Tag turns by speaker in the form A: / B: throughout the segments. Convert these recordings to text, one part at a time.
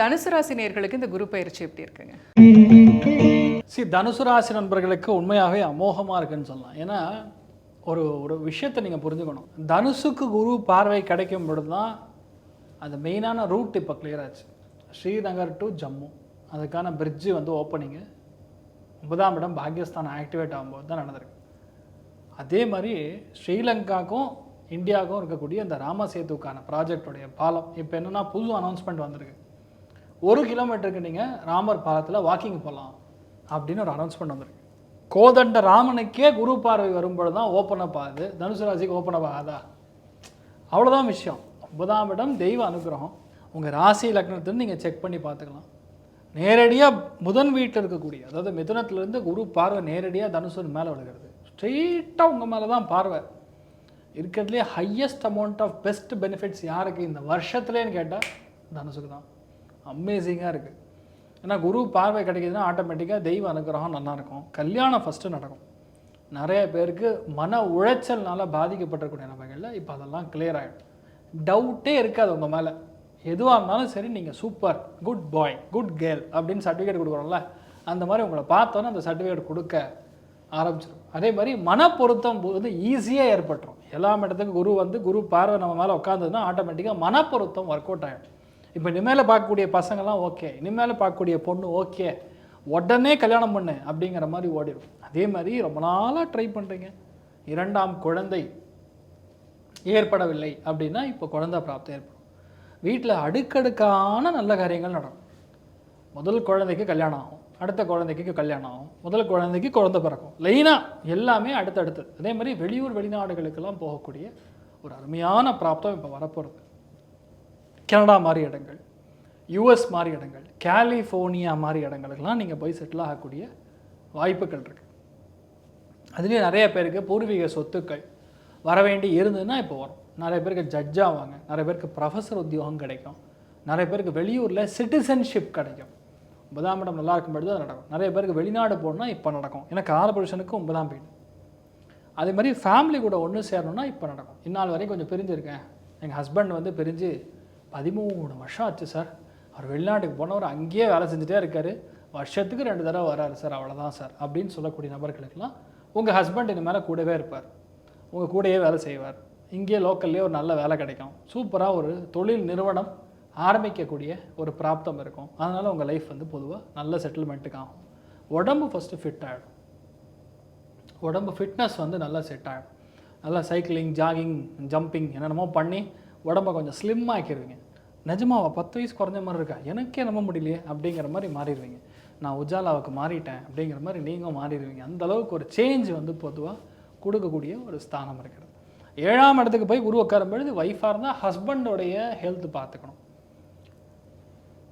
A: தனுசு ராசி நேர்களுக்கு இந்த குரு பயிற்சி எப்படி இருக்குங்க?
B: சி தனுசு ராசி நண்பர்களுக்கு உண்மையாகவே அமோகமாக இருக்குன்னு சொல்லலாம். ஏன்னா ஒரு ஒரு விஷயத்தை நீங்கள் புரிஞ்சுக்கணும். தனுசுக்கு குரு பார்வை கிடைக்கும் பொழுது தான் அந்த மெயினான ரூட் இப்போ கிளியர் ஆச்சு. ஸ்ரீநகர் டு ஜம்மு. அதுக்கான பிரிட்ஜு வந்து ஓப்பனிங்கு ஒன்பதாம் இடம் பாகிஸ்தான் ஆக்டிவேட் ஆகும்போது தான் நடந்திருக்கு. அதே மாதிரி ஸ்ரீலங்காக்கும் இந்தியாவுக்கும் இருக்கக்கூடிய அந்த ராமசேதுக்கான ப்ராஜெக்டுடைய பாலம். இப்போ என்னென்னா புது அனௌன்ஸ்மெண்ட் வந்திருக்கு. ஒரு கிலோமீட்டருக்கு நீங்கள் ராமர் பாலத்தில் வாக்கிங் போகலாம் அப்படின்னு ஒரு அனௌன்ஸ்மெண்ட் வந்திருக்கு. கோதண்ட ராமனுக்கே குரு பார்வை வரும்பொழுது தான் ஓப்பன் அப் ஆகுது. தனுசு ராசிக்கு ஓப்பன் அப் ஆகாதா? அவ்வளோதான் விஷயம். ஒன்பதாம் இடம் தெய்வ அனுகிரகம். உங்கள் ராசி லக்னத்துன்னு நீங்கள் செக் பண்ணி பார்த்துக்கலாம். நேரடியாக முதன் வீட்டில் இருக்கக்கூடிய அதாவது மிதுனத்துலேருந்து குரு பார்வை நேரடியாக தனுசன் மேலே விழுகிறது. ஸ்ட்ரெயிட்டாக உங்கள் மேலே தான் பார்வை. இருக்கிறதுலே highest amount of best benefits யாருக்கு? இந்த வருஷத்துலேன்னு கேட்டால் தனுசுக்கு தான் அமேசிங்காக இருக்குது ஏன்னா குரு பார்வை கிடைக்கிதுன்னா ஆட்டோமேட்டிக்காக தெய்வ அனுகிரகம் நல்லாயிருக்கும். கல்யாணம் ஃபஸ்ட்டு நடக்கும். நிறைய பேருக்கு மன உளைச்சல்னால பாதிக்கப்பட்டிருக்கூடிய நபர்களில் இப்போ அதெல்லாம் கிளியர் ஆகிடும் டவுட்டே இருக்காது உங்கள் மேலே. எதுவாக இருந்தாலும் சரி நீங்கள் super good boy good girl அப்படின்னு சர்டிஃபிகேட் கொடுக்குறோம்ல அந்த மாதிரி உங்களை பார்த்தோன்னே அந்த சர்டிஃபிகேட் கொடுக்க ஆரம்பிச்சிடும். அதே மாதிரி மன பொருத்தம் வந்து ஈஸியாக ஏற்பட்டுரும். எல்லா இடத்துக்கும் குரு வந்து குரு பார்வை நம்ம மேலே உட்காந்ததுன்னா ஆட்டோமேட்டிக்காக மன பொருத்தம் ஒர்க் அவுட் ஆகிடும் இப்போ இனிமேல் பார்க்கக்கூடிய பசங்கள்லாம் ஓகே இனிமேல் பார்க்கக்கூடிய பொண்ணு ஓகே உடனே கல்யாணம் பண்ணு அப்படிங்கிற மாதிரி ஓடிடும். அதே மாதிரி ரொம்ப நாளாக ட்ரை பண்ணுறீங்க இரண்டாம் குழந்தை ஏற்படவில்லை அப்படின்னா இப்போ குழந்தை பிராப்தம் ஏற்படும். வீட்டில் அடுக்கடுக்கான நல்ல காரியங்கள் நடக்கும். முதல் குழந்தைக்கு கல்யாணம் ஆகும். அடுத்த குழந்தைக்கு கல்யாணம் ஆகும். முதல் குழந்தைக்கு குழந்தை பிறக்கும். லைனாக எல்லாமே அடுத்தடுத்து. அதே மாதிரி வெளியூர் வெளிநாடுகளுக்கெல்லாம் போகக்கூடிய ஒரு அருமையான பிராப்தம் இப்போ வரப்போகிறது கனடா மாதிரி இடங்கள் யூஎஸ் மாதிரி இடங்கள் கலிஃபோர்னியா மாதிரி இடங்களுக்கெல்லாம் நீங்கள் போய் செட்டில் ஆகக்கூடிய வாய்ப்புகள் இருக்குது அதுலேயும் நிறைய பேருக்கு பூர்வீக சொத்துக்கள் வர வேண்டி இருந்ததுன்னா இப்போ வரும். நிறைய பேருக்கு ஜட்ஜ் ஆவாங்க. நிறைய பேருக்கு ப்ரொஃபஸர் உத்தியோகம் கிடைக்கும். நிறைய பேருக்கு வெளியூரில் சிட்டிசன்ஷிப் கிடைக்கும். ஒன்பதாம் இடம் நல்லா இருக்கும் அது நடக்கும். நிறைய பேருக்கு வெளிநாடு போகணுன்னா இப்போ நடக்கும். ஏன்னா கார்பரேஷனுக்கு ஒன்பதாம் வீடு அதே மாதிரி ஃபேமிலி கூட ஒன்று சேரணும்னா இப்போ நடக்கும். இந்நாள் வரைக்கும் கொஞ்சம் பிரிஞ்சுருக்கேன். எங்கள் ஹஸ்பண்ட் வந்து பிரிஞ்சு பதிமூணு வருஷம் ஆச்சு சார். அவர் வெளிநாட்டுக்கு போனவர் அங்கேயே வேலை செஞ்சுட்டே இருக்காரு. வருஷத்துக்கு ரெண்டு தடவை வராரு சார் அவ்வளோதான் சார். அப்படின்னு சொல்லக்கூடிய நபர்களுக்கெல்லாம் உங்கள் ஹஸ்பண்ட் இனிமேல் கூடவே இருப்பார். உங்கள் கூடயே வேலை செய்வார். இங்கேயே லோக்கல்லே ஒரு நல்ல வேலை கிடைக்கும். சூப்பராக ஒரு தொழில் நிறுவனம் ஆரம்பிக்கக்கூடிய ஒரு பிராப்தம் இருக்கும். அதனால் உங்கள் லைஃப் வந்து பொதுவாக நல்ல செட்டில்மெண்ட்டுக்கு ஆகும் உடம்பு ஃபஸ்ட்டு ஃபிட் ஆகிடும் உடம்பு ஃபிட்னஸ் வந்து நல்லா செட் ஆகிடும் நல்லா சைக்கிளிங் ஜாகிங் ஜம்பிங் என்னென்னமோ பண்ணி உடம்ப கொஞ்சம் ஸ்லிம் ஆக்கிடுவீங்க நிஜமாவா பத்து வயசு குறைஞ்ச மாதிரி இருக்கா? எனக்கே நம்ப முடியலையே அப்படிங்கிற மாதிரி மாறிடுவீங்க. நான் உஜாலாவுக்கு மாறிட்டேன் அப்படிங்கிற மாதிரி நீங்களும் மாறிடுவீங்க. அந்த அளவுக்கு ஒரு சேஞ்ச் வந்து பொதுவாக கொடுக்கக்கூடிய ஒரு ஸ்தானம் இருக்கிறது. ஏழாம் இடத்துக்கு போய் குரு உட்காரும் பொழுது ஒய்ஃபாக இருந்தால் ஹஸ்பண்டோடைய ஹெல்த் பார்த்துக்கணும்.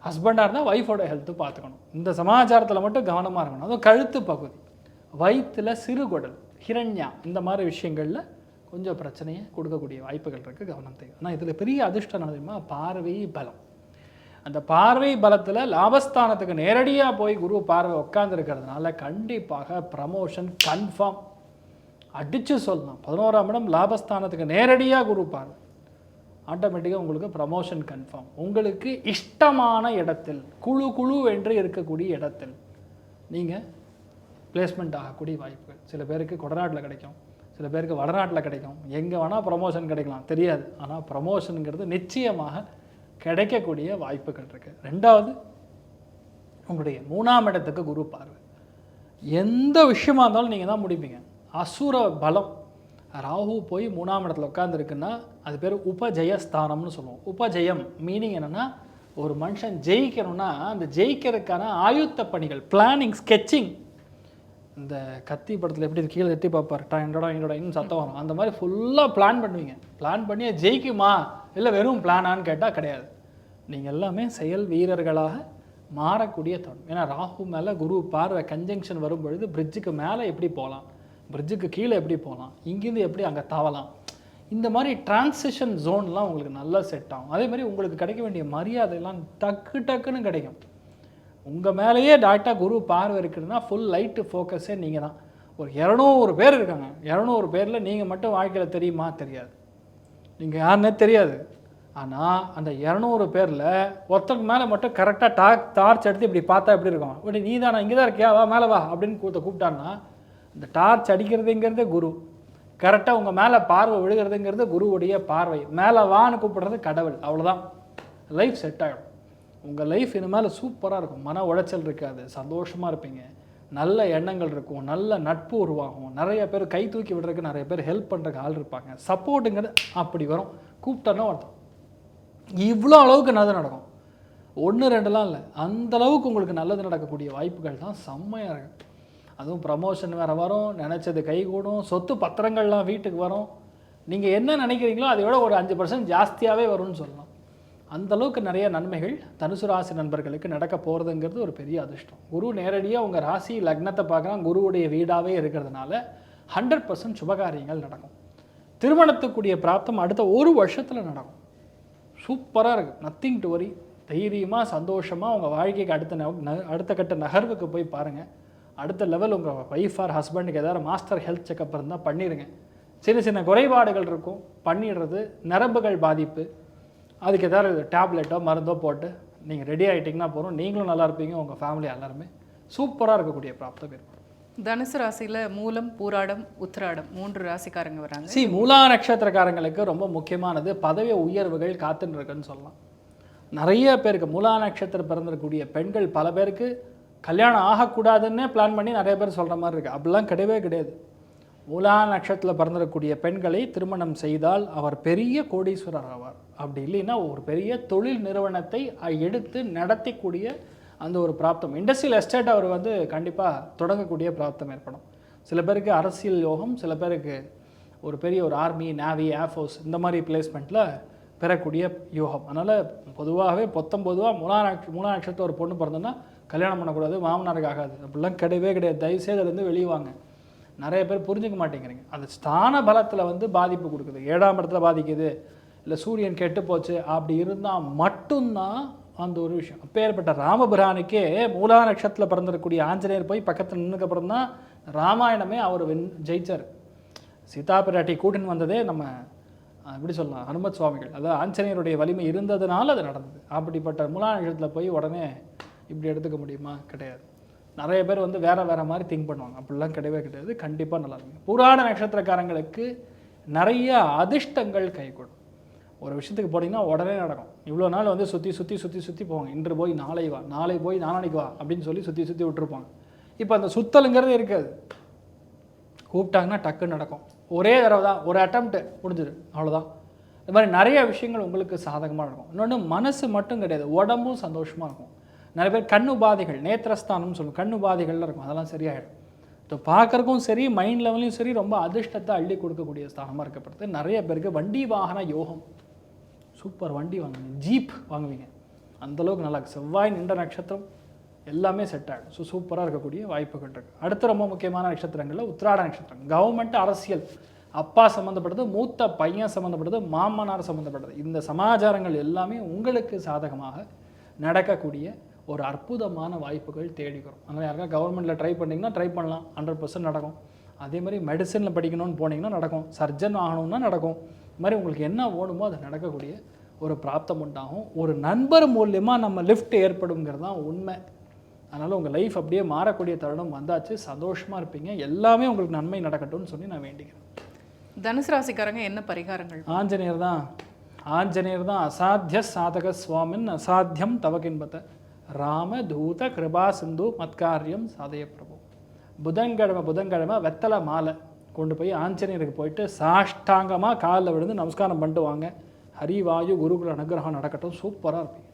B: ஹஸ்பண்டாக இருந்தால் ஒய்ஃபோட ஹெல்த்து பார்த்துக்கணும். இந்த சமாச்சாரத்தில் மட்டும் கவனமாக இருக்கணும். அதுவும் கழுத்து பகுதி. வயிற்றில் சிறுகுடல் ஹிரண்யா இந்த மாதிரி விஷயங்களில் கொஞ்சம் பிரச்சனையை கொடுக்கக்கூடிய வாய்ப்புகள் இருக்குது கவனம் தேவை. ஆனால் இதில் பெரிய அதிர்ஷ்டம் தெரியுமா? பார்வை பலம். அந்த பார்வை பலத்தில் லாபஸ்தானத்துக்கு நேரடியாக போய் குரு பார்வை உட்காந்துருக்கிறதுனால கண்டிப்பாக ப்ரமோஷன் கன்ஃபார்ம் அடித்து சொல்லலாம் பதினோராம் இடம் லாபஸ்தானத்துக்கு நேரடியாக குரு பார்வை. ஆட்டோமேட்டிக்காக உங்களுக்கு ப்ரமோஷன் கன்ஃபார்ம் உங்களுக்கு இஷ்டமான இடத்தில் குழு குழு என்று இருக்கக்கூடிய இடத்தில் நீங்கள் பிளேஸ்மெண்ட் ஆகக்கூடிய வாய்ப்புகள். சில பேருக்கு கொடநாட்டில் கிடைக்கும். சில பேருக்கு வடநாட்டில் கிடைக்கும். எங்கே வேணால் ப்ரமோஷன் கிடைக்கலாம். தெரியாது. ஆனால் ப்ரமோஷனுங்கிறது நிச்சயமாக கிடைக்கக்கூடிய வாய்ப்புகள் இருக்குது ரெண்டாவது உங்களுடைய மூணாம் இடத்துக்கு குரு பார்வை. எந்த விஷயமா இருந்தாலும் நீங்கள் தான் முடிப்பீங்க. அசுர பலம். ராகு போய் மூணாம் இடத்துல உட்காந்துருக்குன்னா அது பேர் உபஜயஸ்தானம்னு சொல்லுவோம். உபஜயம் மீனிங் என்னென்னா ஒரு மனுஷன் ஜெயிக்கணும்னா அந்த ஜெயிக்கிறதுக்கான ஆயுத்த பணிகள் பிளானிங் ஸ்கெட்சிங் இந்த கத்தி படத்தில் எப்படி கீழே எட்டி பார்ப்பார்? டா என்னோட இன்னும் சத்தம் வரும் அந்த மாதிரி ஃபுல்லாக பிளான் பண்ணுவீங்க. பிளான் பண்ணி ஜெயிக்குமா? இல்லை வெறும் பிளானான்னு கேட்டால் கிடையாது. நீங்கள் எல்லாமே செயல் வீரர்களாக மாறக்கூடிய தருணம் ஏன்னா ராகு மேலே குரு பார்வை கன்ஜங்ஷன் வரும் பொழுது பிரிட்ஜுக்கு மேலே எப்படி போகலாம் பிரிட்ஜுக்கு கீழே எப்படி போகலாம் இங்கேருந்து எப்படி அங்கே தாவலாம்? இந்த மாதிரி டிரான்சிஷன் ஜோன்லாம் உங்களுக்கு நல்லா செட் ஆகும். அதே மாதிரி உங்களுக்கு கிடைக்க வேண்டிய மரியாதைலாம் டக்கு டக்குன்னு கிடைக்கும். உங்கள் மேலேயே டேரெக்டாக குரு பார்வை இருக்குதுன்னா ஃபுல் லைட்டு ஃபோக்கஸே நீங்கள் தான். ஒரு இரநூறு பேர் இருக்காங்க. இரநூறு பேரில் நீங்கள் மட்டும் வாழ்க்கையில் தெரியுமா? தெரியாது. நீங்கள் யாருன்னே தெரியாது. ஆனால் அந்த இரநூறு பேரில் ஒருத்தருக்கு மேலே மட்டும் கரெக்டாக டாக் டார்ச் எடுத்து இப்படி பார்த்தா எப்படி இருக்கும்? இப்படி நீ தானே? இங்கே தான் இருக்கியா? வா மேலே வா. அப்படின்னு கூத்த கூப்பிட்டான்னா இந்த டார்ச் அடிக்கிறதுங்கிறதே குரு. கரெக்டாக உங்கள் மேலே பார்வை விழுகிறதுங்கிறது குருவுடைய பார்வை. மேலே வான்னு கூப்பிடுறது கடவுள். அவ்வளோதான் லைஃப் செட் ஆகிடும் உங்கள் லைஃப் இனிமேல் சூப்பராக இருக்கும். மன உளைச்சல் இருக்காது. சந்தோஷமாக இருப்பீங்க. நல்ல எண்ணங்கள் இருக்கும். நல்ல நட்பு உருவாகும். நிறைய பேர் கை தூக்கி விடுறதுக்கு நிறைய பேர் ஹெல்ப் பண்ணுறதுக்கு ஆள் இருப்பாங்க. சப்போர்ட்டுங்கிறது அப்படி வரும். கூப்பிட்டோன்னா ஒருத்தன் இவ்வளோ அளவுக்கு நல்லது நடக்கும். ஒன்று ரெண்டுலாம் இல்லை. அந்தளவுக்கு உங்களுக்கு நல்லது நடக்கக்கூடிய வாய்ப்புகள் தான் செம்மையாக இருக்கும். அதுவும் ப்ரமோஷன் வேறு வரும். நினச்சது கைகூடும். சொத்து பத்திரங்கள்லாம் வீட்டுக்கு வரும். நீங்கள் என்ன நினைக்கிறீங்களோ அதை விட ஒரு அஞ்சு பர்சன்ட் ஜாஸ்தியாகவே வரும்னு சொல்லலாம். அந்தளவுக்கு நிறைய நன்மைகள் தனுசு ராசி நண்பர்களுக்கு நடக்க போகிறதுங்கிறது ஒரு பெரிய அதிர்ஷ்டம். குரு நேரடியாக உங்கள் ராசி லக்னத்தை பார்க்கலாம் குருவுடைய வீடாகவே இருக்கிறதுனால ஹண்ட்ரட் பர்சன்ட் சுபகாரியங்கள் நடக்கும். திருமணத்துக்குரிய பிராப்தம் அடுத்த ஒரு வருஷத்தில் நடக்கும். சூப்பராக இருக்குது நத்திங் டு வரி தைரியமாக சந்தோஷமாக உங்கள் வாழ்க்கைக்கு அடுத்த ந- அடுத்த கட்ட நகர்வுக்கு போய் பாருங்கள் அடுத்த லெவல் உங்கள் ஒய்ஃப் ஆர் ஹஸ்பண்டுக்கு ஏதாவது மாஸ்டர் ஹெல்த் செக்கப் இருந்தால் பண்ணிடுங்க சின்ன சின்ன குறைபாடுகள் இருக்கும். பண்ணிடுறது நரம்புகள் பாதிப்பு. அதுக்கு ஏதாவது டேப்லெட்டோ மருந்தோ போட்டு நீங்கள் ரெடி ஆகிட்டிங்கன்னா போகிறோம் நீங்களும் நல்லா இருப்பீங்க உங்கள் ஃபேமிலி எல்லாருமே. சூப்பராக இருக்கக்கூடிய பிராப்தம் ஏற்படும்
A: தனுசு ராசியில மூலம் பூராடம் உத்திராடம் மூன்று ராசிக்காரங்க வராங்க.
B: சி மூலா நட்சத்திரக்காரங்களுக்கு ரொம்ப முக்கியமானது பதவி உயர்வுகள் காத்துன்னு சொல்லலாம். நிறைய பேருக்கு மூலா நட்சத்திரம் பிறந்திருக்கக்கூடிய பெண்கள் பல பேருக்கு கல்யாணம் ஆகக்கூடாதுன்னே பிளான் பண்ணி நிறைய பேர் சொல்கிற மாதிரி இருக்குது அப்படிலாம் கிடையவே கிடையாது. உலா நட்சத்திரத்தில் பிறந்திருக்கக்கூடிய பெண்களை திருமணம் செய்தால் அவர் பெரிய கோடீஸ்வரர் ஆவார். அப்படி இல்லைன்னா ஒரு பெரிய தொழில் நிறுவனத்தை எடுத்து நடத்தக்கூடிய அந்த ஒரு பிராப்தம். இண்டஸ்ட்ரியல் எஸ்டேட் அவர் வந்து கண்டிப்பாக தொடங்கக்கூடிய பிராப்தம் ஏற்படும். சில பேருக்கு அரசியல் யோகம் சில பேருக்கு ஒரு பெரிய ஒரு ஆர்மி நேவி ஏர்ஃபோர்ஸ் இந்த மாதிரி பிளேஸ்மெண்ட்டில் பெறக்கூடிய யோகம். அதனால் பொதுவாகவே பொத்தம் பொதுவாக மூலா நட்ச மூலா நட்சத்திரம் ஒரு பொண்ணு பிறந்தோன்னா கல்யாணம் பண்ணக்கூடாது மாமனாருக்கு ஆகாது. அப்படிலாம் கிடையவே கிடையாது. தயவுசெய்து அதுலேருந்து வெளியே வாங்க. நிறைய பேர் புரிஞ்சுக்க மாட்டேங்கிறீங்க. அது ஸ்தான பலத்தில் வந்து பாதிப்பு கொடுக்குது. ஏழாம் இடத்துல பாதிக்குது. இல்லை சூரியன் கெட்டு போச்சு. அப்படி இருந்தால் மட்டும்தான் அந்த ஒரு விஷயம். அப்பேற்பட்ட ராமபிரானுக்கே மூலா நட்சத்திரத்தில் பிறந்திருக்கக்கூடிய ஆஞ்சநேயர் போய் பக்கத்தில் நின்றுக்கப்புறம் தான் ராமாயணமே அவர் வென் ஜெயிச்சார். சீதா பிராட்டி கூட்டின்னு வந்ததே நம்ம எப்படி சொல்லலாம் ஹனுமத் சுவாமிகள். அதாவது ஆஞ்சநேயருடைய வலிமை இருந்ததுனால அது நடந்தது. அப்படிப்பட்ட மூலா நட்சத்திரத்தில் போய் உடனே இப்படி எடுத்துக்க முடியுமா? கிடையாது. நிறைய பேர் வந்து வேற வேற மாதிரி திங்க் பண்ணுவாங்க. அப்படிலாம் கிடையவே கிடையாது. கண்டிப்பாக நல்லா இருக்கும். புராண நட்சத்திரக்காரங்களுக்கு நிறைய அதிர்ஷ்டங்கள் கைகூடும். ஒரு விஷயத்துக்கு போனீங்கன்னா உடனே நடக்கும். இவ்வளோ நாள் வந்து சுற்றி சுற்றி சுற்றி சுற்றி போவாங்க. இன்று போய் நாளை வா நாளை போய் நாளானிக்கு வா அப்படின்னு சொல்லி சுற்றி சுற்றி விட்டுருப்பாங்க. இப்போ அந்த சுத்தலுங்கிறது இருக்காது. கூப்பிட்டாங்கன்னா டக்குன்னு நடக்கும். ஒரே தடவை தான் ஒரு அட்டம்ப்ட் முடிஞ்சிடு அவ்வளோதான் இது மாதிரி நிறைய விஷயங்கள் உங்களுக்கு சாதகமாக இருக்கும் இன்னொன்று மனசு மட்டும் கிடையாது. உடம்பும் சந்தோஷமாக இருக்கும். நிறைய பேர் கண் உபாதைகள் நேத்திரஸ்தானம்னு சொல்லுவோம். கண் உபாதைகள்லாம் இருக்கும். அதெல்லாம் சரியாயிடும். ஸோ பார்க்கறக்கும் சரி மைண்ட் லெவலையும் சரி ரொம்ப அதிர்ஷ்டத்தை அள்ளி கொடுக்கக்கூடிய ஸ்தானமாக இருக்கப்படுது நிறைய பேருக்கு வண்டி வாகன யோகம். சூப்பர் வண்டி வாங்குவீங்க. ஜீப் வாங்குவீங்க. அந்தளவுக்கு நல்லா செவ்வாய் நின்ற நட்சத்திரம் எல்லாமே செட் ஆகிடும் ஸோ சூப்பராக இருக்கக்கூடிய வாய்ப்புகள் இருக்குது அடுத்து ரொம்ப முக்கியமான நட்சத்திரங்களில் உத்திராட நட்சத்திரம். கவர்மெண்ட் அரசியல். அப்பா சம்மந்தப்பட்டது மூத்த பையன் சம்மந்தப்பட்டது மாமனார் சம்மந்தப்பட்டது இந்த சமாச்சாரங்கள் எல்லாமே உங்களுக்கு சாதகமாக நடக்கக்கூடிய ஒரு அற்புதமான வாய்ப்புகள் தேடி வரும். அதனால் யாருக்கா கவர்மெண்ட்டில் ட்ரை பண்ணிங்கன்னா ட்ரை பண்ணலாம். ஹண்ட்ரட் பர்சன்ட் நடக்கும். அதே மாதிரி மெடிசனில் படிக்கணும்னு போனீங்கன்னா நடக்கும். சர்ஜன் ஆகணும்னா நடக்கும். இது மாதிரி உங்களுக்கு என்ன ஓடுமோ அது நடக்கக்கூடிய ஒரு பிராப்தம் உண்டாகும். ஒரு நண்பர் மூலியமாக நம்ம லிஃப்ட் ஏற்படுங்கிறது தான் உண்மை. அதனால் உங்கள் லைஃப் அப்படியே மாறக்கூடிய தருணம் வந்தாச்சு. சந்தோஷமாக இருப்பீங்க. எல்லாமே உங்களுக்கு நன்மை நடக்கட்டும்னு சொல்லி நான் வேண்டிக்கிறேன்.
A: தனுசு ராசிக்காரங்க என்ன பரிகாரங்கள்?
B: ஆஞ்சநேயர் தான். ஆஞ்சநேயர் தான் அசாத்திய சாதக சுவாமின் அசாத்தியம் தவகின்பத ராம தூத கிருபா சிந்து மத்காரியம் சாதய பிரபு. புதன்கிழமை புதன்கிழமை வெத்தலை மாலை கொண்டு போய் ஆஞ்சநேயருக்கு போயிட்டு சாஷ்டாங்கமாக காலில் விழுந்து நமஸ்காரம் பண்ணிட்டு வாங்க. ஹரிவாயு குருகுல அனுகிரகம் நடக்கட்டும். சூப்பராக இருப்பீங்க.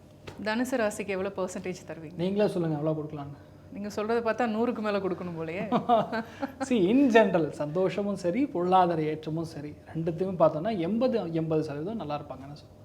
A: தனுசு ராசிக்கு எவ்வளோ பர்சன்டேஜ் தருவீங்க?
B: நீங்களே சொல்லுங்கள் எவ்வளோ கொடுக்கலான்னு
A: நீங்க சொல்றதை பார்த்தா நூறுக்கு மேல கொடுக்கணும் போலயே.
B: சி இன் ஜென்ரல் சந்தோஷமும் சரி பொருளாதார ஏற்றமும் சரி ரெண்டுத்தையும் பார்த்தோன்னா எண்பது எண்பது சதவீதம் நல்லா இருப்பாங்கன்னு சொல்லுவேன்